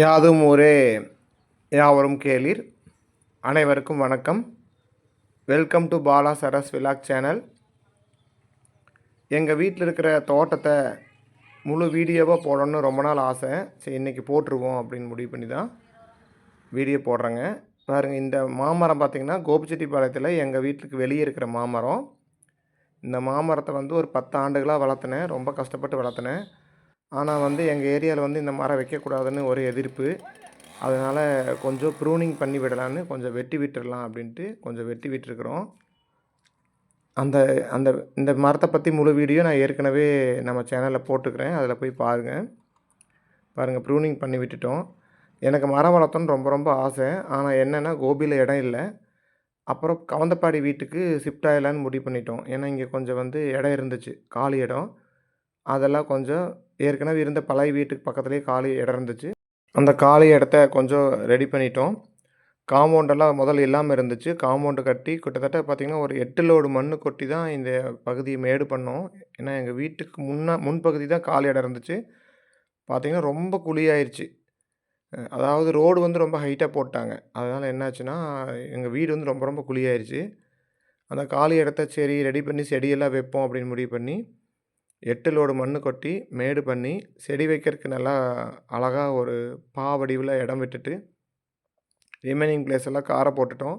யாதும் ஊரே யாவரும் கேளீர். அனைவருக்கும் வணக்கம். Welcome to Bala Saras vlog channel எங்கள் வீட்டில் இருக்கிற தோட்டத்தை முழு வீடியோவாக போடணும்னு ரொம்ப நாள் ஆசை. சரி இன்றைக்கி போட்டுருவோம் அப்படின்னு முடிவு பண்ணி தான் வீடியோ போடுறேங்க. பாருங்கள் இந்த மாமரம் பார்த்திங்கன்னா கோபிச்செட்டிப்பாளையத்தில் எங்கள் வீட்டுக்கு வெளியே இருக்கிற மாமரம். இந்த மாமரத்தை வந்து ஒரு பத்து ஆண்டுகளாக வளர்த்துனேன். ரொம்ப கஷ்டப்பட்டு வளர்த்துனேன். ஆனால் வந்து எங்கள் ஏரியாவில் வந்து இந்த மரம் வைக்கக்கூடாதுன்னு ஒரு எதிர்ப்பு. அதனால் கொஞ்சம் ப்ரூனிங் பண்ணி விடலான்னு கொஞ்சம் வெட்டி விட்டுறலாம் அப்படின்ட்டு கொஞ்சம் வெட்டி விட்டுருக்குறோம். அந்த அந்த இந்த மரத்தை பற்றி முழு வீடியோ நான் ஏற்கனவே நம்ம சேனலில் போட்டுக்கிறேன். அதில் போய் பாருங்கள் பாருங்கள் ப்ரூனிங் பண்ணி விட்டுட்டோம். எனக்கு மரம் வளர்த்தோன்னு ரொம்ப ரொம்ப ஆசை. ஆனால் என்னென்னா கோபியில் இடம் இல்லை. அப்புறம் கவந்தப்பாடி வீட்டுக்கு ஷிஃப்ட் ஆகலான்னு முடிவு பண்ணிட்டோம். ஏன்னா இங்கே கொஞ்சம் வந்து இடம் இருந்துச்சு. காலி இடம். அதெல்லாம் கொஞ்சம் ஏற்கனவே இருந்த பழைய வீட்டுக்கு பக்கத்துலேயே காலி இடம் இருந்துச்சு. அந்த காலி இடத்த கொஞ்சம் ரெடி பண்ணிட்டோம். காம்பவுண்டெல்லாம் முதல்ல இல்லாமல் இருந்துச்சு. காம்பவுண்டு கட்டி கிட்டத்தட்ட பார்த்திங்கன்னா ஒரு எட்டு லோடு மண் கொட்டி தான் இந்த பகுதியை மேடு பண்ணோம். ஏன்னா எங்கள் வீட்டுக்கு முன்னா முன்பகுதி தான் காலி இடம் இருந்துச்சு. பார்த்திங்கன்னா ரொம்ப குழியாயிருச்சு. அதாவது ரோடு வந்து ரொம்ப ஹைட்டாக போட்டாங்க. அதனால் என்னாச்சுன்னா எங்கள் வீடு வந்து ரொம்ப ரொம்ப குழியாயிருச்சு. அந்த காலி இடத்த சரி ரெடி பண்ணி செடியெல்லாம் வைப்போம் அப்படின்னு முடிவு பண்ணி எட்டு லோடு மண் கொட்டி மேடு பண்ணி செடி வைக்கிறதுக்கு நல்லா அழகாக ஒரு பா வடிவில் இடம் விட்டுட்டு ரிமைனிங் பிளேஸ் எல்லாம் காரை போட்டுட்டோம்.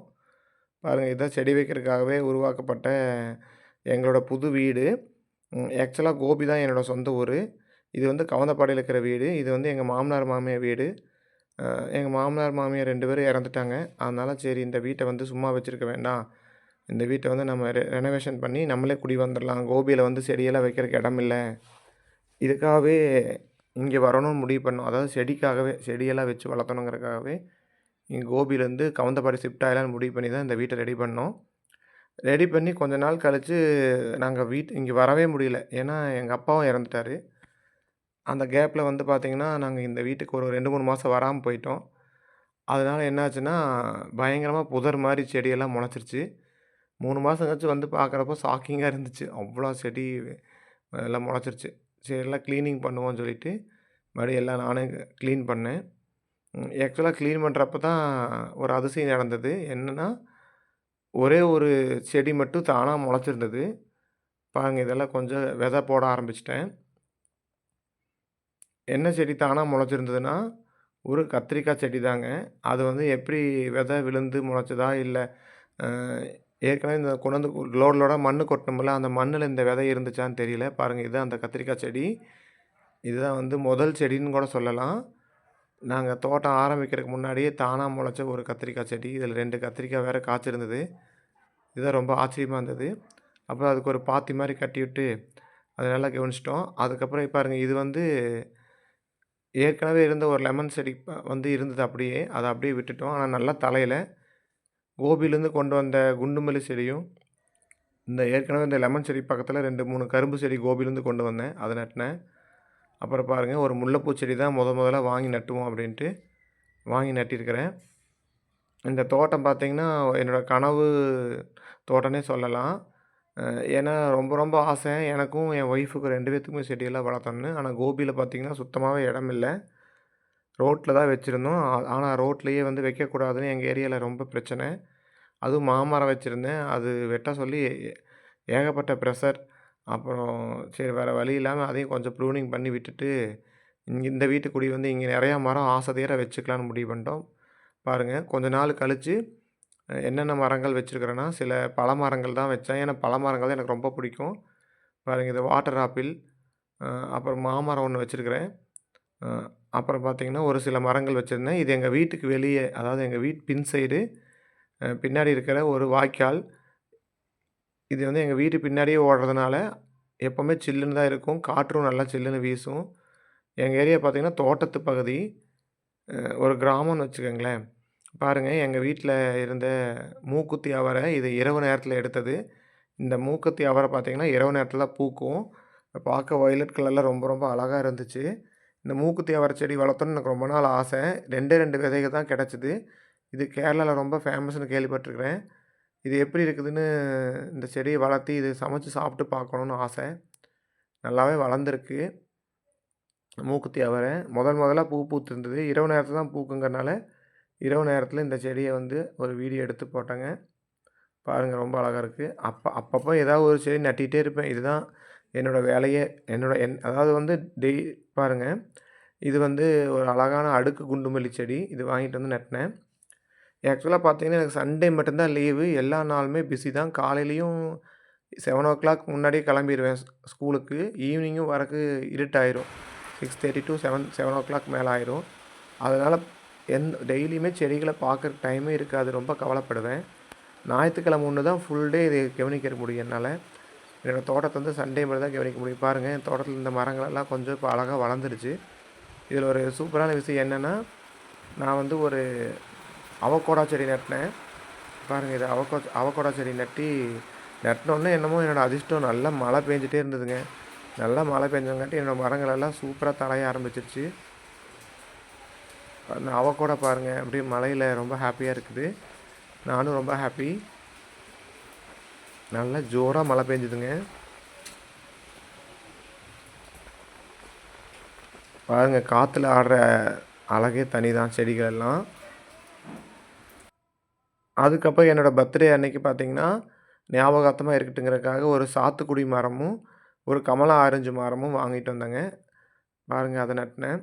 பாருங்கள் இதுதான் செடி வைக்கிறதுக்காகவே உருவாக்கப்பட்ட எங்களோட புது வீடு. ஆக்சுவலாக கோபி தான் என்னோடய சொந்த ஊர். இது வந்து கவந்தப்பாடியில் இருக்கிற வீடு. இது வந்து எங்கள் மாமனார் மாமியார் வீடு. எங்கள் மாமனார் மாமியார் ரெண்டு பேரும் இறந்துட்டாங்க. அதனால் சரி இந்த வீட்டை வந்து சும்மா வச்சுருக்க வேண்டாம். இந்த வீட்டை வந்து நம்ம ரெ ரெனோவேஷன் பண்ணி நம்மளே குடி வந்துடலாம். கோபியில் வந்து செடியெல்லாம் வைக்கிறதுக்கு இடம் இல்லை இதுக்காகவே இங்கே வரணும்னு முடிவு பண்ணோம். அதாவது செடிக்காகவே செடியெல்லாம் வச்சு வளர்த்தணுங்கிறதுக்காகவே இங்கே கோபியிலேருந்து கவுந்தப்பாடி ஷிஃப்ட் ஆகலான்னு முடிவு பண்ணி தான் இந்த வீட்டை ரெடி பண்ணோம். ரெடி பண்ணி கொஞ்ச நாள் கழித்து நாங்கள் வீட் இங்கே வரவே முடியல. ஏன்னா எங்கள் அப்பாவும் இறந்துட்டார். அந்த கேப்பில் வந்து பார்த்திங்கன்னா நாங்கள் இந்த வீட்டுக்கு ஒரு ரெண்டு மூணு மாதம் வராமல் போயிட்டோம். அதனால் என்னாச்சுன்னா பயங்கரமாக புதர் மாதிரி செடியெல்லாம் முளைச்சிருச்சு. மூணு மாதம் கழிச்சு வந்து பார்க்குறப்போ ஷாக்கிங்காக இருந்துச்சு. அவ்வளோ செடி எல்லாம் முளைச்சிருச்சு. சரி எல்லாம் க்ளீனிங் பண்ணுவோம்னு சொல்லிட்டு மறுபடியும் எல்லாம் நானே க்ளீன் பண்ணேன். ஆக்சுவலாக க்ளீன் பண்ணுறப்ப தான் ஒரு அதிசயம் நடந்தது. என்னென்னா ஒரே ஒரு செடி மட்டும் தானாக முளைச்சிருந்தது. பாருங்கள் இதெல்லாம் கொஞ்சம் விதை போட ஆரம்பிச்சிட்டேன். என்ன செடி தானாக முளைச்சிருந்ததுன்னா ஒரு கத்திரிக்காய் செடி தாங்க அது வந்து எப்படி விதை விழுந்து முளைச்சதா இல்லை ஏற்கனவே இந்த கொண்டு வந்து லோடு லோடாக மண் கொட்டணும்ல அந்த மண்ணில் இந்த விதை இருந்துச்சான்னு தெரியல. பாருங்கள் இதுதான் அந்த கத்திரிக்காய் செடி. இதுதான் வந்து முதல் செடின்னு கூட சொல்லலாம். நாங்கள் தோட்டம் ஆரம்பிக்கிறதுக்கு முன்னாடியே தானாக முளைச்ச ஒரு கத்திரிக்காய் செடி. இதில் ரெண்டு கத்திரிக்காய் வேறு காய்ச்சிருந்தது. இதுதான் ரொம்ப ஆச்சரியமாக இருந்தது. அப்புறம் அதுக்கு ஒரு பாத்தி மாதிரி கட்டி விட்டு அதை நல்லா கவனிச்சிட்டோம். அதுக்கப்புறம் பாருங்கள் இது வந்து ஏற்கனவே இருந்த ஒரு லெமன் செடி வந்து இருந்தது அப்படியே. அதை அப்படியே விட்டுட்டோம். ஆனால் நல்லா தலையில் கோபியிலேருந்து கொண்டு வந்த குண்டுமல்லி செடியும் இந்த ஏற்கனவே இந்த லெமன் செடி பக்கத்தில் ரெண்டு மூணு கரும்பு செடி கோபியிலேருந்து கொண்டு வந்தேன். அதை நட்டினேன். அப்புறம் பாருங்கள் ஒரு முல்லைப்பூ செடி தான் முத முதல்ல வாங்கி நட்டுவோம் அப்படின்ட்டு வாங்கி நட்டியிருக்கிறேன் இந்த தோட்டம் பார்த்திங்கன்னா என்னோடய கனவு தோட்டம்னே சொல்லலாம். ஏன்னா ரொம்ப ரொம்ப ஆசை. எனக்கும் என் ஒய்ஃபுக்கு ரெண்டு பேர்த்துக்குமே செடியெல்லாம் வளர்த்தோன்னு ஆனால் கோபியில் பார்த்திங்கன்னா சுத்தமாகவே இடம் இல்லை ரோட்டில் தான் வச்சுருந்தோம். ஆனால் ரோட்லேயே வந்து வைக்கக்கூடாதுன்னு எங்கள் ஏரியாவில் ரொம்ப பிரச்சனை. அதுவும் மாமரம் வச்சுருந்தேன். அது வெட்ட சொல்லி ஏகப்பட்ட ப்ரெஷர். அப்புறம் சரி வேறு வழி இல்லாமல் அதையும் கொஞ்சம் ப்ளூனிங் பண்ணி விட்டுட்டு இங்கே இந்த வீட்டுக்குடி வந்து இங்கே நிறையா மரம் ஆசைதீர வச்சுக்கலான்னு முடிவு பண்ணிட்டோம். பாருங்கள் கொஞ்ச நாள் கழித்து என்னென்ன மரங்கள் வச்சுருக்கிறேன்னா சில பல மரங்கள் தான் வச்சேன். ஏன்னா பல மரங்கள் தான் எனக்கு ரொம்ப பிடிக்கும். பாருங்கள் இது வாட்டர் ஆப்பிள் அப்புறம் மாமரம் ஒன்று வச்சுருக்கிறேன். அப்புறம் பார்த்திங்கன்னா ஒரு சில மரங்கள் வச்சுருந்தேன். இது எங்கள் வீட்டுக்கு வெளியே அதாவது எங்கள் வீட்டு பின் சைடு பின்னாடி இருக்கிற ஒரு வாய்க்கால். இது வந்து எங்கள் வீட்டு பின்னாடியே ஓடுறதுனால எப்போவுமே சில்லுன்னு தான் இருக்கும். காற்றும் நல்லா சில்லுன்னு வீசும். எங்கள் ஏரியா பார்த்திங்கன்னா தோட்டத்து பகுதி. ஒரு கிராமம்னு வச்சுக்கோங்களேன். பாருங்கள் எங்கள் வீட்டில் இருந்த மூக்குத்தி அவரை இது இரவு நேரத்தில் எடுத்தது. இந்த மூக்குத்தி அவரை பார்த்திங்கன்னா இரவு நேரத்தில் தான் பூக்கும். பார்க்க வயலட் கலரில் ரொம்ப ரொம்ப அழகாக இருந்துச்சு. இந்த மூக்குத்தி அவரை செடி வளர்த்தோன்னு எனக்கு ரொம்ப நாள் ஆசை. ரெண்டே ரெண்டு விதைகள் தான் கிடச்சிது. இது கேரளாவில் ரொம்ப ஃபேமஸ்னு கேள்விப்பட்டிருக்கிறேன். இது எப்படி இருக்குதுன்னு இந்த செடியை வளர்த்தி இது சமைச்சு சாப்பிட்டு பார்க்கணுன்னு ஆசை. நல்லாவே வளர்ந்துருக்கு. மூக்குத்தி அவரை முதல் முதலாக பூ பூத்துருந்தது. இரவு நேரத்தில் தான் பூக்குங்கிறனால இரவு நேரத்தில் இந்த செடியை வந்து ஒரு வீடியோ எடுத்து போட்டேங்க. பாருங்கள் ரொம்ப அழகாக இருக்குது அப்போ அப்பப்போ ஏதாவது ஒரு செடி நட்டிகிட்டே இருப்பேன். இதுதான் என்னோடய வேலையை என்னோட என் அதாவது வந்து டெய் பாருங்கள் இது வந்து ஒரு அழகான அடுக்கு குண்டுமல்லி செடி. இது வாங்கிட்டு வந்து நட்டினேன். ஆக்சுவலாக பார்த்தீங்கன்னா எனக்கு சண்டே மட்டும்தான் லீவு. எல்லா நாளுமே பிஸி தான். காலையிலையும் செவன் ஓ கிளாக் முன்னாடியே கிளம்பிடுவேன் ஸ்கூலுக்கு. ஈவினிங்கும் வரக்கு இருட்டாயிரும். Six thirty to seven seven o'clock மேலே ஆயிரும். அதனால் எந் டெய்லியுமே செடிகளை பார்க்குற டைமே இருக்காது. ரொம்ப கவலைப்படுவேன். ஞாயிற்றுக்கிழமை ஒன்று தான் ஃபுல் டே இதை கவனிக்க முடியும் என்னால். என்னோடய தோட்டத்தை வந்து சண்டே மட்டும் தான் கவனிக்க முடியும். பாருங்கள் என் தோட்டத்தில் இந்த மரங்களெல்லாம் கொஞ்சம் இப்போ அழகாக வளர்ந்துருச்சு. இதில் ஒரு சூப்பரான விஷயம் என்னென்னா நான் வந்து ஒரு அவக்கோடா செடி நட்டினேன். பாருங்கள் இது அவக்கோ அவக்கோடா செடி நட்டி நட்டினோன்னே என்னமோ என்னோடய அதிர்ஷ்டம் நல்லா மழை பெஞ்சிட்டே இருந்ததுங்க. நல்லா மழை பெஞ்சங்காட்டி என்னோடய மரங்களெல்லாம் சூப்பராக தழைய ஆரம்பிச்சிருச்சு. அந்த அவக்கோடா பாருங்கள் அப்படியே மலையில் ரொம்ப ஹாப்பியாக இருக்குது. நானும் ரொம்ப ஹாப்பி நல்லா ஜோராக மழை பெஞ்சுதுங்க. பாருங்க காற்றுல ஆடுற அழகே தனி தான் செடிகள் எல்லாம் அதுக்கப்புறம் என்னோடய பர்த்டே அன்னைக்கு பார்த்தீங்கன்னா ஞாபகார்த்தமாக இருக்கட்டுங்கிறதுக்காக ஒரு சாத்துக்குடி மரமும் ஒரு கமலா ஆரஞ்சு மரமும் வாங்கிட்டு வந்தேங்க. பாருங்கள் அதை நட்டினேன்.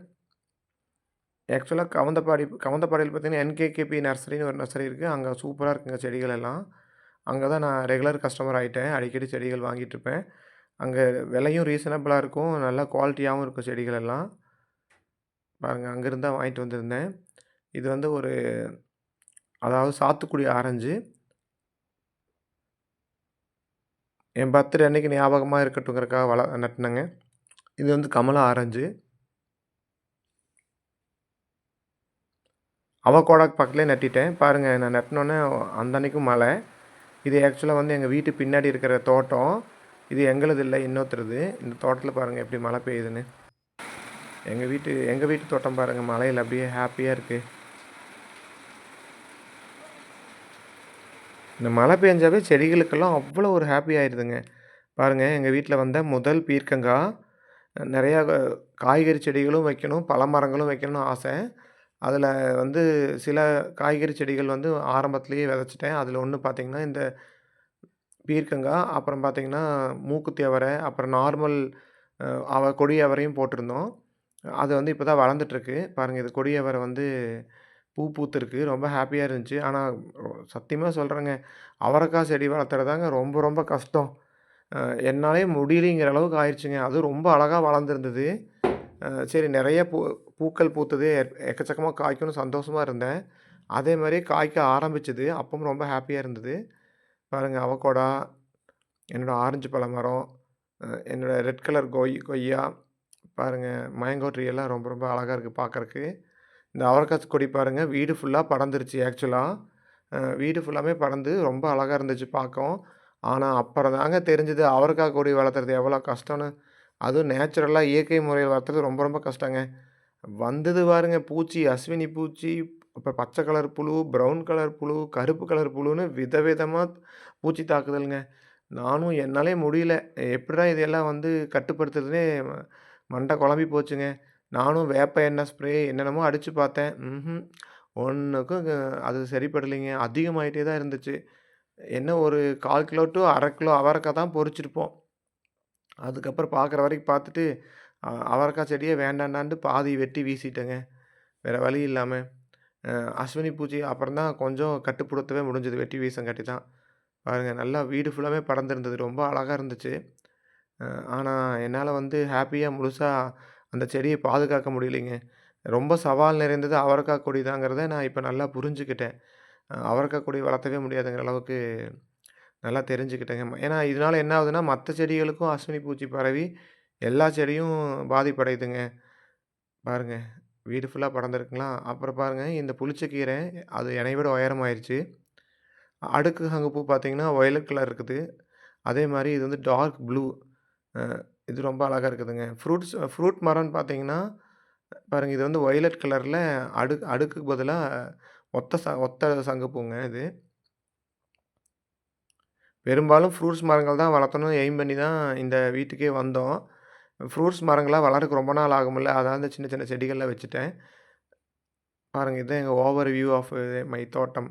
ஆக்சுவலாக கவுந்தப்பாடி கவுந்தப்பாடியில் பார்த்தீங்கன்னா என்கேகேபி நர்சரின்னு ஒரு நர்சரி இருக்குது அங்கே சூப்பராக இருக்குங்க செடிகள் எல்லாம் அங்கே தான் நான் ரெகுலர் கஸ்டமர் ஆகிட்டேன். அடிக்கடி செடிகள் வாங்கிட்டுருப்பேன். அங்கே விலையும் ரீசனபிளாக இருக்கும். நல்லா குவாலிட்டியாகவும் இருக்கும் செடிகள் எல்லாம். பாருங்கள் அங்கேருந்து தான் வாங்கிட்டு வந்திருந்தேன். இது வந்து ஒரு அதாவது சாத்துக்குடி ஆரஞ்சு. என் பர்த்டே அன்னைக்கு ஞாபகமாக இருக்கட்டுங்கிறக்காக வள நட்டினேங்க. இது வந்து கமலா ஆரஞ்சு. அவகோடாக்கு பக்கத்துலேயே நட்டிட்டேன். பாருங்கள் நான் நட்டினோன்னே அந்த அன்றைக்கும் மழை. இது ஆக்சுவலாக வந்து எங்கள் வீட்டு பின்னாடி இருக்கிற தோட்டம். இது எங்களுது இல்லை இன்னொருத்தருது. இந்த தோட்டத்தில் பாருங்கள் எப்படி மழை பெய்யுதுன்னு. எங்கள் வீட்டு எங்கள் வீட்டு தோட்டம் பாருங்கள் மழையில் அப்படியே ஹாப்பியாக இருக்குது இந்த மழை பெஞ்சாவே செடிகளுக்கெல்லாம் அவ்வளோ ஒரு ஹாப்பி ஆயிடுதுங்க பாருங்கள் எங்கள் வீட்டில் வந்த முதல் பீர்க்கங்காய் நிறையா காய்கறி செடிகளும் வைக்கணும் பழ மரங்களும் வைக்கணும்னு ஆசை. அதில் வந்து சில காய்கறி செடிகள் வந்து ஆரம்பத்திலேயே விதைச்சிட்டேன். அதில் ஒன்று பார்த்திங்கன்னா இந்த பீர்க்கங்காய் அப்புறம் பார்த்திங்கன்னா மூக்குத்தி அவரை அப்புறம் நார்மல் அவ கொடி அவரையும் போட்டிருந்தோம். அது வந்து இப்போ தான் வளர்ந்துட்டுருக்கு. பாருங்கள் இது கொடி அவரை வந்து பூ பூத்துருக்கு. ரொம்ப ஹாப்பியாக இருந்துச்சு. ஆனால் சத்தியமாக சொல்கிறேங்க அவரைக்காய் செடி வளர்த்துறதாங்க ரொம்ப ரொம்ப கஷ்டம். என்னாலே முடியலைங்கிற அளவுக்கு ஆயிடுச்சுங்க அதுவும் ரொம்ப அழகாக வளர்ந்துருந்தது. சரி நிறைய பூ பூக்கள் பூத்தது எக்கச்சக்கமாக காய்க்கும்னு சந்தோஷமாக இருந்தேன். அதே மாதிரி காய்க்க ஆரம்பிச்சது அப்பவும் ரொம்ப ஹாப்பியாக இருந்தது. பாருங்கள் அவக்கோடா என்னோடய ஆரஞ்சு பழ மரம் என்னோடய ரெட் கலர் கொய் கொய்யா பாருங்கள் மேங்கோ ட்ரீ எல்லாம் ரொம்ப ரொம்ப அழகாக இருக்குது பார்க்குறக்கு. இந்த அவரக்காய் கொடி பாருங்கள் வீடு ஃபுல்லாக படர்ந்துருச்சு ஆக்சுவலாக வீடு ஃபுல்லாமே படர்ந்து ரொம்ப அழகாக இருந்துச்சு பார்க்கவும். ஆனால் அப்புறம் தாங்க தெரிஞ்சது அவரக்காய் கொடி வளர்த்துறது எவ்வளோ கஷ்டம்னு. அதுவும் நேச்சுரலாக இயற்கை முறையில் வளர்த்துறது ரொம்ப ரொம்ப கஷ்டங்க. வந்தது பாருங்க பூச்சி அஸ்வினி பூச்சி அப்புறம் பச்சை கலர் புழு ப்ரௌன் கலர் புழு கருப்பு கலர் புழுன்னு விதவிதமாக பூச்சி தாக்குதலுங்க. நானும் என்னாலே முடியல. எப்படிடா இதெல்லாம் வந்து கட்டுப்படுத்துறதுனே மண்டை குழம்பி போச்சுங்க. நானும் வேப்ப எண்ணெய் ஸ்ப்ரே என்னென்னமோ அடித்து பார்த்தேன். ம் ஒன்றுக்கும் அது சரிப்படலைங்க. அதிகமாகிட்டே தான் இருந்துச்சு. என்ன ஒரு கால் கிலோ டு அரை கிலோ அவரக்காய் தான் பொறிச்சிருப்போம். அதுக்கப்புறம் பார்க்குற வரைக்கும் பார்த்துட்டு அவரைக்காய் செடியே வேண்டாண்டான்ட்டு பாதி வெட்டி வீசிட்டேங்க. வேறு வழி இல்லாமல் அஸ்வினி பூச்சி அப்புறம் தான் கொஞ்சம் கட்டுப்படுத்தவே முடிஞ்சது வெட்டி வீசங்காட்டி தான். பாருங்கள் நல்லா வீடு ஃபுல்லாகவே படர்ந்துருந்தது. ரொம்ப அழகாக இருந்துச்சு. ஆனால் என்னால் வந்து ஹாப்பியாக முழுசாக அந்த செடியை பாதுகாக்க முடியலைங்க. ரொம்ப சவால் நிறைந்தது அவரைக்காய் கொடி தாங்கிறத நான் இப்போ நல்லா புரிஞ்சுக்கிட்டேன். அவரைக்காய் கொடி வளர்த்தவே முடியாதுங்கிற அளவுக்கு நல்லா தெரிஞ்சுக்கிட்டேங்க. ஏன்னா இதனால் என்ன ஆகுதுன்னா மற்ற செடிகளுக்கும் அஸ்வினி பூச்சி பரவி எல்லா செடியும் பாதிப்படையுதுங்க. பாருங்கள் வீடு ஃபுல்லாக படர்ந்துருக்குங்களா? அப்புறம் பாருங்கள் இந்த புளிச்சக்கீரை அது என்னை விட உயரமாயிருச்சு. அடுக்கு சங்குப்பூ பார்த்தீங்கன்னா ஒயலட் கலர் இருக்குது. அதே மாதிரி இது வந்து டார்க் ப்ளூ. இது ரொம்ப அழகாக இருக்குதுங்க. ஃப்ரூட்ஸ் ஃப்ரூட் மரம்னு பார்த்தீங்கன்னா பாருங்கள் இது வந்து ஒயலட் கலரில் அடுக்கு அடுக்குக்கு பதிலாக ஒத்த ச ஒத்த சங்கு பூங்க இது. பெரும்பாலும் ஃப்ரூட்ஸ் மரங்கள் தான் வளர்த்தணும் எய்ம் பண்ணி தான் இந்த வீட்டுக்கே வந்தோம் ஃப்ரூட்ஸ் மரங்களாக வளர்க்க ரொம்ப நாள் ஆகும்ல. அதான் அந்த சின்ன சின்ன செடிகள்லாம் வச்சுட்டேன். பாருங்கள் இதுதான் எங்கள் ஓவர் வியூ ஆஃப் மை தோட்டம்.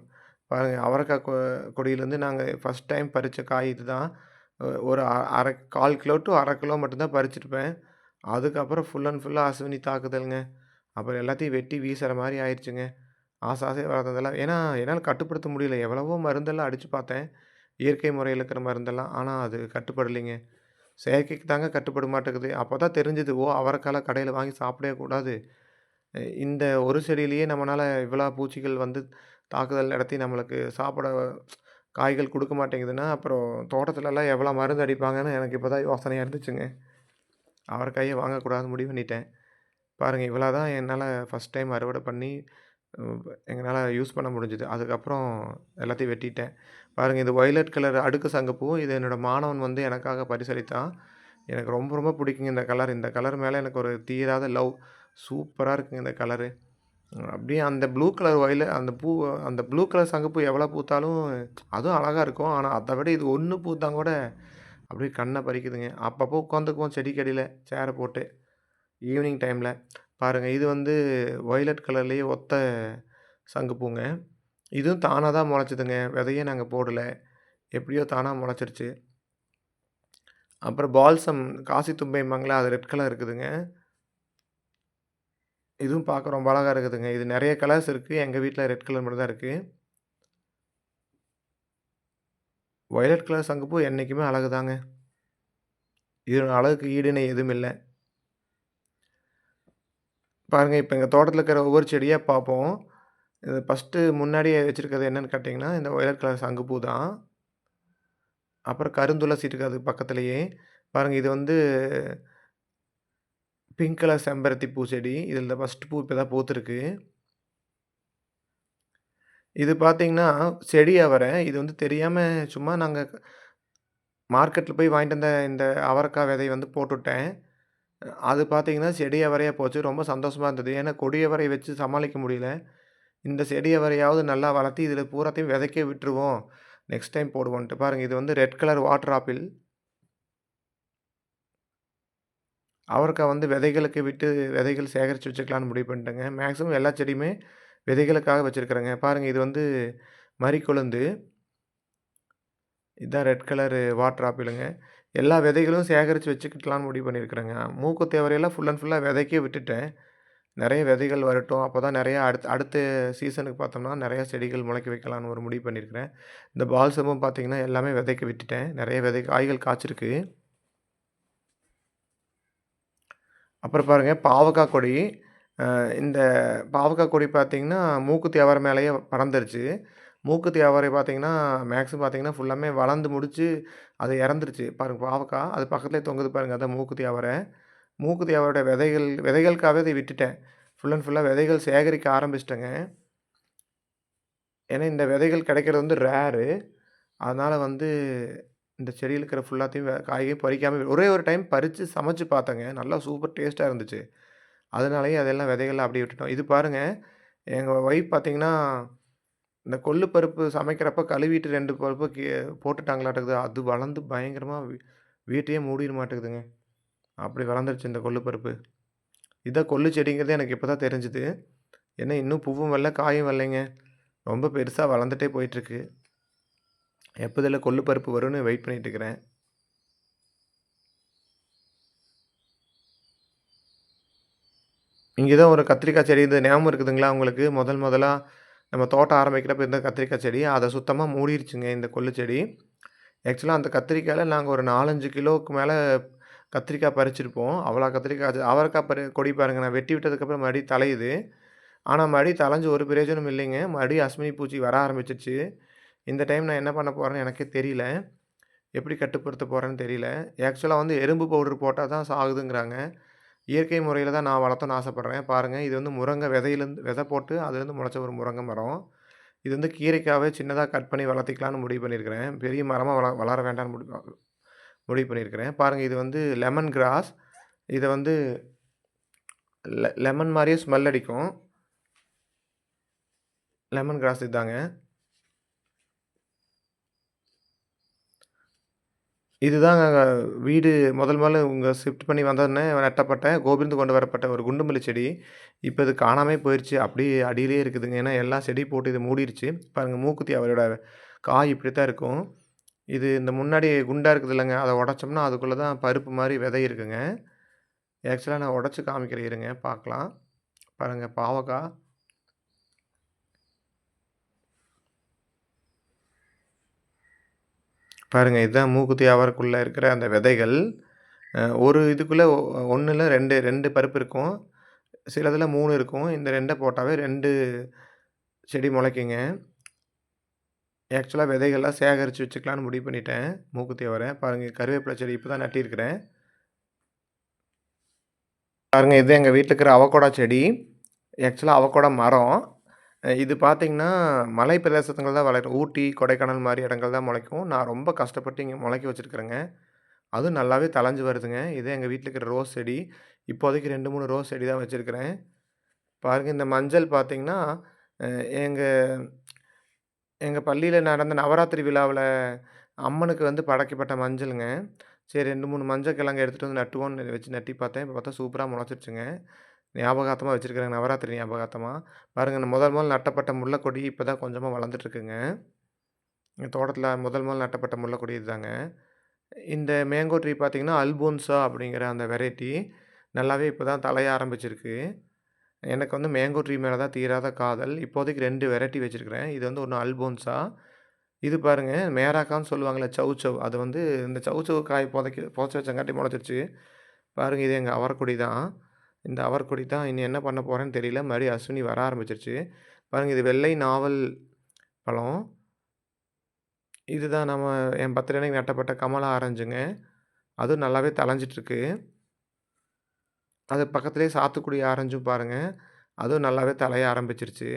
பாருங்கள் அவரைக்காய் கொ கொடியிலேருந்து நாங்கள் ஃபஸ்ட் டைம் பறித்த காய் இதுதான். தான் ஒரு அ 1/2 1/4 கிலோ டூ அரை கிலோ மட்டும்தான் பறிச்சிருப்பேன். அதுக்கப்புறம் ஃபுல் அண்ட் ஃபுல்லாக அசுவினி தாக்குதலுங்க அப்புறம் எல்லாத்தையும் வெட்டி வீசுகிற மாதிரி ஆயிடுச்சுங்க ஆசை ஆசையாக வளர்த்ததெல்லாம் ஏன்னா என்னால் கட்டுப்படுத்த முடியல. எவ்வளவோ மருந்தெல்லாம் அடித்து பார்த்தேன். இயற்கை முறையில் இருக்கிற மருந்தெல்லாம். ஆனால் அது கட்டுப்படலைங்க. செயற்கைக்கு தாங்க கட்டுப்பட மாட்டேங்குது. அப்போ தான் தெரிஞ்சது, ஓ! அவரைக்காலாம் கடையில் வாங்கி சாப்பிடவே கூடாது. இந்த ஒரு செடியிலேயே நம்மளால் இவ்வளோ பூச்சிகள் வந்து தாக்குதல் நடத்தி நம்மளுக்கு சாப்பிட காய்கள் கொடுக்க மாட்டேங்குதுன்னா, அப்புறம் தோட்டத்துலலாம் எவ்வளோ மருந்து அடிப்பாங்கன்னு எனக்கு இப்போ தான் யோசனையாக இருந்துச்சுங்க. அவரைக்காயே வாங்கக்கூடாதுன்னு முடிவு பண்ணிட்டேன். பாருங்கள் இவ்வளோ தான் என்னால் ஃபஸ்ட் டைம் அறுவடை பண்ணி எங்களால் யூஸ் பண்ண முடிஞ்சுது அதுக்கப்புறம் எல்லாத்தையும் வெட்டிட்டேன். பாருங்கள் இது ஒய்லட் கலர் அடுக்கு சங்கப்பூ இது என்னோடய மாணவன் வந்து எனக்காக பரிசளித்தான். எனக்கு ரொம்ப ரொம்ப பிடிக்குங்க இந்த கலர். இந்த கலர் மேலே எனக்கு ஒரு தீராத லவ். சூப்பராக இருக்குங்க இந்த கலரு. அப்படியே அந்த ப்ளூ கலர் வயல அந்த பூ அந்த ப்ளூ கலர் சங்கப்பூ எவ்வளோ பூத்தாலும் அதுவும் அழகாக இருக்கும். ஆனால் அதை விட இது ஒன்று பூத்தா கூட அப்படியே கண்ணை பறிக்குதுங்க. அப்பப்போ உட்காந்துக்குவோம் செடிக்கு அடியில சேரை போட்டு. ஈவினிங் டைமில் பாருங்கள் இது வந்து வயலட் கலர்லேயே ஒத்த சங்குப்பூங்க. இதுவும் தானாக தான் முளைச்சிதுங்க விதையே நாங்கள் போடல. எப்படியோ தானாக முளைச்சிருச்சு. அப்புறம் பால்சம் காசி தும்பைம்பாங்களே அது ரெட் கலர் இருக்குதுங்க. இதுவும் பார்க்க ரொம்ப அழகாக இருக்குதுங்க. இது நிறைய கலர்ஸ் இருக்குது எங்கள் வீட்டில் ரெட் கலர் மட்டும் தான் இருக்குது வயலட் கலர் சங்குப்பூ என்றைக்குமே அழகு தாங்க. இது அழகுக்கு ஈடுனே எதுவும் இல்லை பாருங்கள் இப்போ எங்கள் தோட்டத்தில் இருக்கிற ஒவ்வொரு செடியாக பார்ப்போம். இது ஃபர்ஸ்ட்டு முன்னாடியே வச்சிருக்கிறது என்னன்னு கேட்டிங்கன்னா இந்த ஒயலட் கலர் சங்குப்பூ தான். அப்புறம் கருந்துளசி இருக்குது அதுக்கு பக்கத்துலேயே பாருங்கள் இது வந்து பிங்க் கலர் செம்பருத்தி பூ செடி. இதில ஃபர்ஸ்ட் பூ இப்போ தான் பூத்துருக்கு இது பார்த்திங்கன்னா செடி அவரை. இது வந்து தெரியாமல் சும்மா நாங்கள் மார்க்கெட்டில் போய் வாங்கிட்டு வந்த இந்த அவரைக்காய் விதை வந்து போட்டுவிட்டேன் அது பார்த்தீங்கன்னா, செடியை வரைய போச்சு. ரொம்ப சந்தோஷமாக இருந்தது. ஏன்னா கொடிய வரைய வச்சு சமாளிக்க முடியல. இந்த செடியை வரையாவது நல்லா வளர்த்தி இதில் பூராத்தையும் விதைக்க விட்டுருவோம். நெக்ஸ்ட் டைம் போடுவோன்ட்டு. பாருங்கள் இது வந்து ரெட் கலர் வாட்டர் ஆப்பிள். அவருக்கா வந்து விதைகளுக்கு விட்டு விதைகள் சேகரித்து வச்சுக்கலான்னு முடிவு பண்ணிட்டேங்க. மேக்ஸிமம் எல்லா செடியுமே விதைகளுக்காக வச்சுருக்குறேங்க பாருங்கள் இது வந்து மரிக்கொழுந்து. இதுதான் ரெட் கலரு வாட்டர் ஆப்பிளுங்க. எல்லா விதைகளும் சேகரித்து வச்சுக்கிட்டலான்னு முடிவு பண்ணியிருக்கிறேங்க. மூக்கு தேவரையெல்லாம் ஃபுல் அண்ட் ஃபுல்லாக விதைக்கே விட்டுட்டேன். நிறைய விதைகள் வரட்டும். அப்போ தான் நிறையா அடுத்த அடுத்த சீசனுக்கு பார்த்தோம்னா, நிறையா செடிகள் முளைக்க வைக்கலான்னு ஒரு முடிவு பண்ணியிருக்கிறேன். இந்த பால்சமும் பார்த்திங்கன்னா எல்லாமே விதைக்க விட்டுட்டேன். நிறைய விதை காய்கள் காய்ச்சிருக்கு. அப்புறம் பாருங்கள் பாவக்காய் கொடி. இந்த பாவக்காய் கொடி பார்த்திங்கன்னா மூக்குத்தி தேவரம் மேலேயே பறந்துருச்சு மூக்குத்தி அவரை பார்த்தீங்கன்னா, மேக்ஸிமம் பார்த்தீங்கன்னா, ஃபுல்லாமே வளர்ந்து முடித்து அது இறந்துருச்சு. பாருங்க பாவக்கா. அது பக்கத்துலேயே தொங்குது பாருங்கள் அதான் மூக்குத்தி அவரை. மூக்குத்தி அவரோட விதைகள் விதைகளுக்காகவே இதை விட்டுட்டேன். ஃபுல் அண்ட் ஃபுல்லாக விதைகள் சேகரிக்க ஆரம்பிச்சிட்டேங்க ஏன்னா இந்த விதைகள் கிடைக்கிறது வந்து ரேரு. அதனால் வந்து இந்த செடியில் இருக்கிற ஃபுல்லாத்தையும் காய்கறி பறிக்காமல் ஒரே ஒரு டைம் பறித்து சமைச்சு பார்த்தேங்க. நல்லா சூப்பர் டேஸ்ட்டாக இருந்துச்சு. அதனாலேயே அதெல்லாம் விதைகள்லாம் அப்படி விட்டுட்டோம். இது பாருங்க, எங்கள் ஒய்ஃப் பார்த்தீங்கன்னா, இந்த கொள்ளு பருப்பு சமைக்கிறப்ப கழுவிட்டு ரெண்டு பருப்பு கீ போட்டுட்டாங்களாட்டுக்குது. அது வளர்ந்து பயங்கரமாக வீ வீட்டையே மூடிட மாட்டேங்குதுங்க. அப்படி வளர்ந்துருச்சு இந்த கொள்ளு பருப்பு. இதான் கொள்ளு செடிங்கிறது எனக்கு இப்போ தான் தெரிஞ்சுது. ஏன்னா இன்னும் பூவும் வரல, காயும் வரலைங்க. ரொம்ப பெருசாக வளர்ந்துட்டே போயிட்டுருக்கு. எப்போ இதில் கொள்ளு பருப்பு வரும்னு வெயிட் பண்ணிகிட்டு இருக்கிறேன். இங்கே தான் ஒரு கத்திரிக்காய் செடி இந்த ஞாபகம் இருக்குதுங்களா உங்களுக்கு? முதல் முதலாக நம்ம தோட்டம் ஆரம்பிக்கிறப்ப இருந்த கத்திரிக்காய் செடி. அதை சுத்தமாக மூடிருச்சுங்க இந்த கொள்ளு செடி. ஆக்சுவலாக அந்த கத்திரிக்காயில் நாங்கள் ஒரு 4, 5 கிலோவுக்கு மேலே கத்திரிக்காய் பறிச்சிருப்போம். அவ்வளோ கத்திரிக்காய் அது அவரைக்காய் பறி கொடி பாருங்க நான் வெட்டி விட்டதுக்கப்புறம் மறுபடியும் தலையுது ஆனால் மறுபடியும் தலைஞ்சு ஒரு பிரயோஜனம் இல்லைங்க. மறுபடியும் அஸ்மினி பூச்சி வர ஆரம்பிச்சிருச்சு இந்த டைம் நான் என்ன பண்ண போகிறேன்னு எனக்கே தெரியல. எப்படி கட்டுப்படுத்த போகிறேன்னு தெரியல. ஆக்சுவலாக வந்து எறும்பு பவுடர் போட்டால் தான் சாகுதுங்கிறாங்க. இயற்கை முறையில் தான் நான் வளர்த்தணும்னு ஆசைப்படுறேன். பாருங்கள் இது வந்து முருங்கை விதையிலேருந்து விதை போட்டு அதுலேருந்து முளைச்ச ஒரு முருங்கை மரம். இது வந்து கீரைக்காவே சின்னதாக கட் பண்ணி வளர்த்திக்கலான்னு முடிவு பண்ணியிருக்கிறேன். பெரிய மரமாக வள வளர வேண்டாம்னு முடி முடிவு பண்ணியிருக்கிறேன். பாருங்கள் இது வந்து லெமன் கிராஸ். இதை வந்து லெ லெமன் மாதிரியே ஸ்மெல் அடிக்கும். லெமன் கிராஸ் இதாங்க. இதுதாங்க வீடு முதல் முதல்ல உங்கள் ஷிஃப்ட் பண்ணி வந்தோடனே நட்டப்பட்ட கோபிந்து கொண்டு வரப்பட்ட ஒரு குண்டுமல்லி செடி. இப்போ இது காணாமே போயிடுச்சு அப்படியே அடியிலே இருக்குதுங்க. ஏன்னா எல்லா செடி போட்டு இது மூடிடுச்சு பாருங்கள் மூக்குத்தி அவரோட காய் இப்படி தான் இருக்கும். இது இந்த முன்னாடி குண்டா இருக்குதுல்லங்க, அதை உடைச்சோம்னா அதுக்குள்ளே தான் பருப்பு மாதிரி விதை இருக்குங்க. ஆக்சுவலாக நான் உடச்சி காமிக்கிறேன் இருங்க பார்க்கலாம். பாருங்கள் பாவக்காய் பாருங்கள் இதுதான் மூக்குத்தி அவரைக்குள்ள இருக்கிற அந்த விதைகள். ஒரு இதுக்குள்ளே ஒன்றில் ரெண்டு ரெண்டு பருப்பு இருக்கும். சிலதில் மூணு இருக்கும். இந்த ரெண்டை போட்டாவே ரெண்டு செடி முளைக்குங்க. ஆக்சுவலாக விதைகள்லாம் சேகரித்து வச்சுக்கலான்னு முடிவு பண்ணிட்டேன். மூக்குத்தி அவரை. பாருங்கள் கருவேப்பிலை செடி இப்போ தான் நட்டியிருக்கிறேன். பாருங்கள் இது எங்கள் வீட்டில் இருக்கிற அவக்கோடா செடி. ஆக்சுவலாக அவக்கோடா மரம். இது பார்த்தீங்கன்னா, மலை பிரதேசத்துல தான் வளரும். ஊட்டி, கொடைக்கானல் மாரி இடங்கள் தான் முளைக்கும். நான் ரொம்ப கஷ்டப்பட்டு இங்க முளைக்க வச்சுருக்குறேங்க அதுவும் நல்லாவே தழைஞ்சு வருதுங்க. இது எங்க வீட்ல இருக்கிற ரோஸ் செடி. இப்போதைக்கு 2, 3 ரோஸ் செடி தான் வச்சுருக்கிறேன். பாருங்க இந்த மஞ்சள் பார்த்தீங்கன்னா, அ எங்க எங்க பள்ளியில நடந்த நவராத்திரி விழாவுல அம்மனுக்கு வந்து படைக்கப்பட்ட மஞ்சளுங்க. சரி 2, 3 மஞ்சள் கிழங்கு எடுத்துட்டு வந்து நட்டுவோன்னு வச்சு நட்டி பார்த்தேன். இப்ப பார்த்தா சூப்பரா முளைச்சிருச்சுங்க. ஞாபகார்த்தமாக வச்சிருக்கிறேங்க. நவராத்திரி ஞாபகார்த்தமாக பாருங்க முதல் முதல் நட்டப்பட்ட முல்லைக்கொடி இப்போ தான் கொஞ்சமாக வளர்ந்துட்டுருக்குங்க இருக்குங்க. தோட்டத்தில் முதல் முதல் நட்டப்பட்ட முல்லைக்கொடி இதுதாங்க. இந்த மேங்கோ ட்ரீ பார்த்திங்கன்னா அல்போன்சா அப்படிங்கிற அந்த வெரைட்டி. நல்லாவே இப்போ தான் தலைய ஆரம்பிச்சிருக்கு. எனக்கு வந்து மேங்கோ ட்ரீ மேலே தான் தீராத காதல். இப்போதைக்கு ரெண்டு வெரைட்டி வச்சுருக்கிறேன் இது வந்து ஒன்று அல்போன்சா. இது பாருங்க மேராக்கான்னு சொல்லுவாங்களே சவு சவ். அது வந்து இந்த சவு சவு காய் புதைக்க புதைச்சு வச்சங்காட்டி முளைச்சிருச்சு. பாருங்கள் இது எங்கள் அவரக்குடி தான். இந்த அவரைக்கொடி தான் இனி என்ன பண்ண போகிறேன்னு தெரியல. மறுபடியும் அஸ்வினி வர ஆரம்பிச்சிருச்சு. பாருங்கள் இது வெள்ளை நாவல் பழம். இதுதான் நம்ம என் பர்த்டே நட்டப்பட்ட கமலா ஆரஞ்சுங்க. அதுவும் நல்லாவே தலைஞ்சிட்ருக்கு அது பக்கத்துலேயே சாத்துக்குடி ஆரஞ்சும் பாருங்கள் அதுவும் நல்லாவே தலைய ஆரம்பிச்சிருச்சு.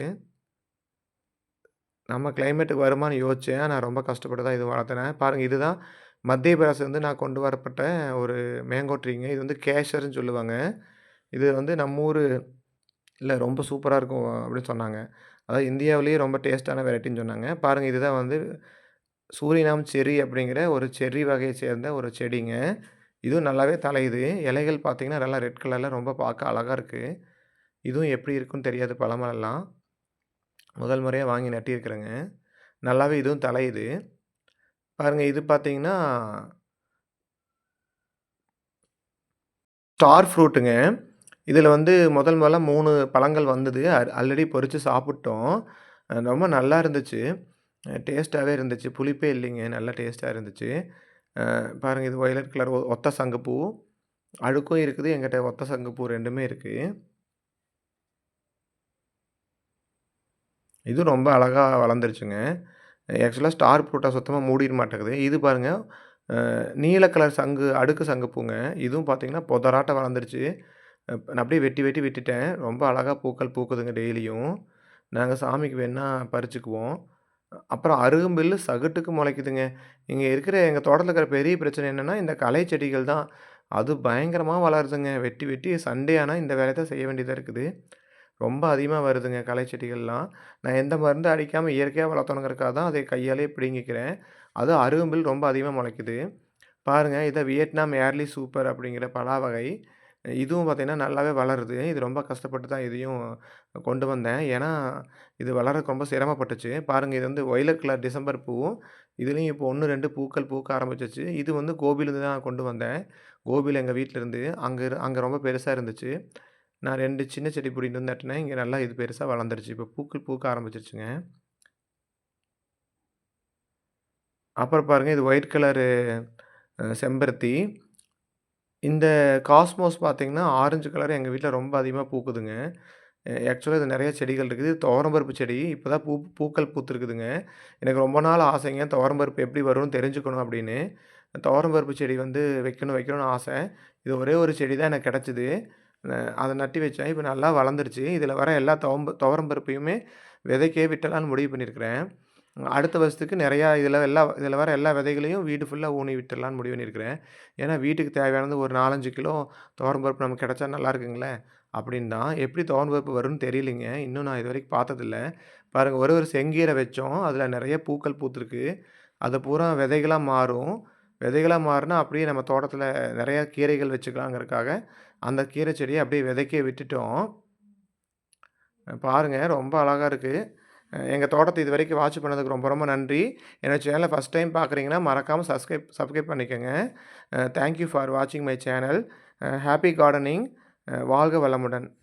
நம்ம கிளைமேட்டுக்கு வருமானு யோசிச்சேன். நான் ரொம்ப கஷ்டப்பட்டு தான் இது வளர்த்துனேன். பாருங்கள் இதுதான் மத்திய பிரதேசத்துலருந்து நான் கொண்டு வரப்பட்ட ஒரு மேங்கோ ட்ரீங்க. இது வந்து கேஷர்னு சொல்லுவாங்க. இது வந்து நம்ம ஊர் இல்லை ரொம்ப சூப்பராக இருக்கும் அப்படின்னு சொன்னாங்க. அதாவது இந்தியாவிலேயே ரொம்ப டேஸ்ட்டான வெரைட்டின்னு சொன்னாங்க. பாருங்கள் இதுதான் வந்து சூரியனாம் செரி அப்படிங்கிற ஒரு செரி வகையை சேர்ந்த ஒரு செடிங்க. இதுவும் நல்லாவே தழையுது. இலைகள் பார்த்திங்கன்னா நல்லா ரெட் கலரில் ரொம்ப பார்க்க அழகாக இருக்குது இதுவும் எப்படி இருக்குன்னு தெரியாது பழமெல்லாம். முதல் முறையாக வாங்கி நட்டியிருக்கிறேங்க. நல்லாவே இதுவும் தழையுது. பாருங்கள் இது பார்த்தீங்கன்னா ஸ்டார் ஃப்ரூட்டுங்க. இதில் வந்து முதல் முதல்ல மூணு பழங்கள் வந்தது. அ ஆல்ரெடி பொறித்து சாப்பிட்டோம். ரொம்ப நல்லா இருந்துச்சு. டேஸ்ட்டாகவே இருந்துச்சு. புளிப்பே இல்லைங்க. நல்லா டேஸ்ட்டாக இருந்துச்சு. பாருங்கள் இது ஒயலட் கலர் ஒ ஒத்த சங்கப்பூ அழுக்கும் இருக்குது. எங்கிட்ட ஒத்த சங்குப்பூ ரெண்டுமே இருக்குது இதுவும் ரொம்ப அழகா வளர்ந்துருச்சுங்க. ஆக்சுவலாக ஸ்டார் ஃப்ரூட்டா சுத்தமாக மூடிட மாட்டேங்குது. இது பாருங்கள் நீல கலர் சங்கு அடுக்கு சங்குப்பூங்க. இதுவும் பார்த்திங்கன்னா பொதராட்டம் வளர்ந்துருச்சு. நான் அப்படியே வெட்டி வெட்டி விட்டுட்டேன். ரொம்ப அழகாக பூக்கள் பூக்குதுங்க டெய்லியும். நாங்கள் சாமிக்கு வேணால் பறிச்சுக்குவோம். அப்புறம் அருகம்பில்லு சகட்டுக்கு முளைக்குதுங்க. இங்கே இருக்கிற எங்கள் தோட்டத்தில் இருக்கிற பெரிய பிரச்சனை என்னன்னா, இந்த களை செடிகள் தான். அது பயங்கரமாக வளருதுங்க. வெட்டி வெட்டி சண்டே ஆனால் இந்த வேலையை தான் செய்ய வேண்டியதாக இருக்குது. ரொம்ப அதிகமாக வருதுங்க களை செடிகள்லாம். நான் எந்த மருந்து அடிக்காமல் இயற்கையாக வளர்த்தணுங்கிறக்காக தான் அதை கையாலேயே பிடுங்கிக்கிறேன். அதுவும் அருகம்பில் ரொம்ப அதிகமாக முளைக்குது. பாருங்கள் இதை வியட்நாம் ஏர்லி சூப்பர் அப்படிங்கிற பலா வகை. இதுவும் பார்த்திங்கன்னா நல்லாவே வளருது. இது ரொம்ப கஷ்டப்பட்டு தான் இதையும் கொண்டு வந்தேன். ஏன்னா, இது வளரக்கு ரொம்ப சிரமப்பட்டுச்சு. பாருங்கள் இது வந்து வயலட் கலர் டிசம்பர் பூவும் இதுலேயும் இப்போ 1, 2 பூக்கள் பூக்க ஆரம்பிச்சிச்சு இது வந்து கோபிலேருந்து தான் கொண்டு வந்தேன். கோபியில எங்கள் வீட்டிலேருந்து இருந்து. அங்கே ரொம்ப பெருசாக இருந்துச்சு. நான் ரெண்டு சின்ன செடி பிடிட்டு வந்து நட்டுனேன். நல்லா இது பெருசாக வளர்ந்துருச்சு. இப்போ பூக்கள் பூக்க ஆரம்பிச்சிருச்சுங்க அப்புறம் பாருங்கள் இது ஒயிட் கலரு செம்பருத்தி. இந்த காஸ்மோஸ் பார்த்தீங்கன்னா, ஆரஞ்சு கலர் எங்க வீட்ல ரொம்ப அதிகமா பூக்குதுங்க. அ ஆக்சுவலா இது நெறைய செடிகள் இருக்குது. துவரம் பருப்பு செடி. இப்ப தான் பூ பூக்கள் பூத்திருக்குதுங்க. எனக்கு ரொம்ப நாள் ஆசைங்க. துவரம் பருப்பு எப்படி வரும்னு தெரிஞ்சுக்கணும் அப்படின்னு. துவரம் பருப்பு செடி வந்து வைக்கணும் வைக்கணும்னு ஆசை. இது ஒரே ஒரு செடி தான் எனக்கு கிடைச்சது. அ அத நட்டி வச்சேன். இப்ப நல்லா வளர்ந்துருச்சு. இதில் வர எல்லா துவம்ப துவரம் பருப்பையுமே விதைக்கே விட்டுடலான்னு முடிவு பண்ணியிருக்கிறேன். அடுத்த வருஷத்துக்கு நிறையா இதில் எல்லா இதில் வர எல்லா விதைகளையும் வீடு ஃபுல்லாக ஊனி விட்டுறலான்னு முடிவு பண்ணியிருக்கிறேன். ஏன்னா வீட்டுக்கு தேவையானது ஒரு 4, 5 கிலோ துவரம் பருப்பு நமக்கு கிடைச்சா நல்லா இருக்குங்களே! அப்படின்னு தான். எப்படி துவரம் பருப்பு வரும்னு தெரியலைங்க. இன்னும் நான் இது வரைக்கும் பார்த்ததில்ல. பாருங்கள் ஒரு ஒரு செங்கீரை வச்சோம். அதில் நிறைய பூக்கள் பூத்துருக்கு அது பூரா விதைகளாக மாறும். விதைகளாக மாறினா அப்படியே நம்ம தோட்டத்தில் நிறையா கீரைகள் வச்சுக்கலாங்கிறதுக்காக, அந்த கீரை செடியை அப்படியே விதைக்கே விட்டுட்டோம். பாருங்கள் ரொம்ப அழகாக இருக்குது எங்கள் தோட்டத்தை இது வரைக்கும் வாட்ச் பண்ணதுக்கு ரொம்ப ரொம்ப நன்றி. என்னோடய சேனலை ஃபஸ்ட் டைம் பார்க்குறீங்கன்னா, மறக்காமல் சப்ஸ்கிரைப் சப்ஸ்கிரைப் பண்ணிக்கங்க. Thank you thank you for வாட்சிங் மை சேனல். Happy gardening. வாழ்க வளமுடன்.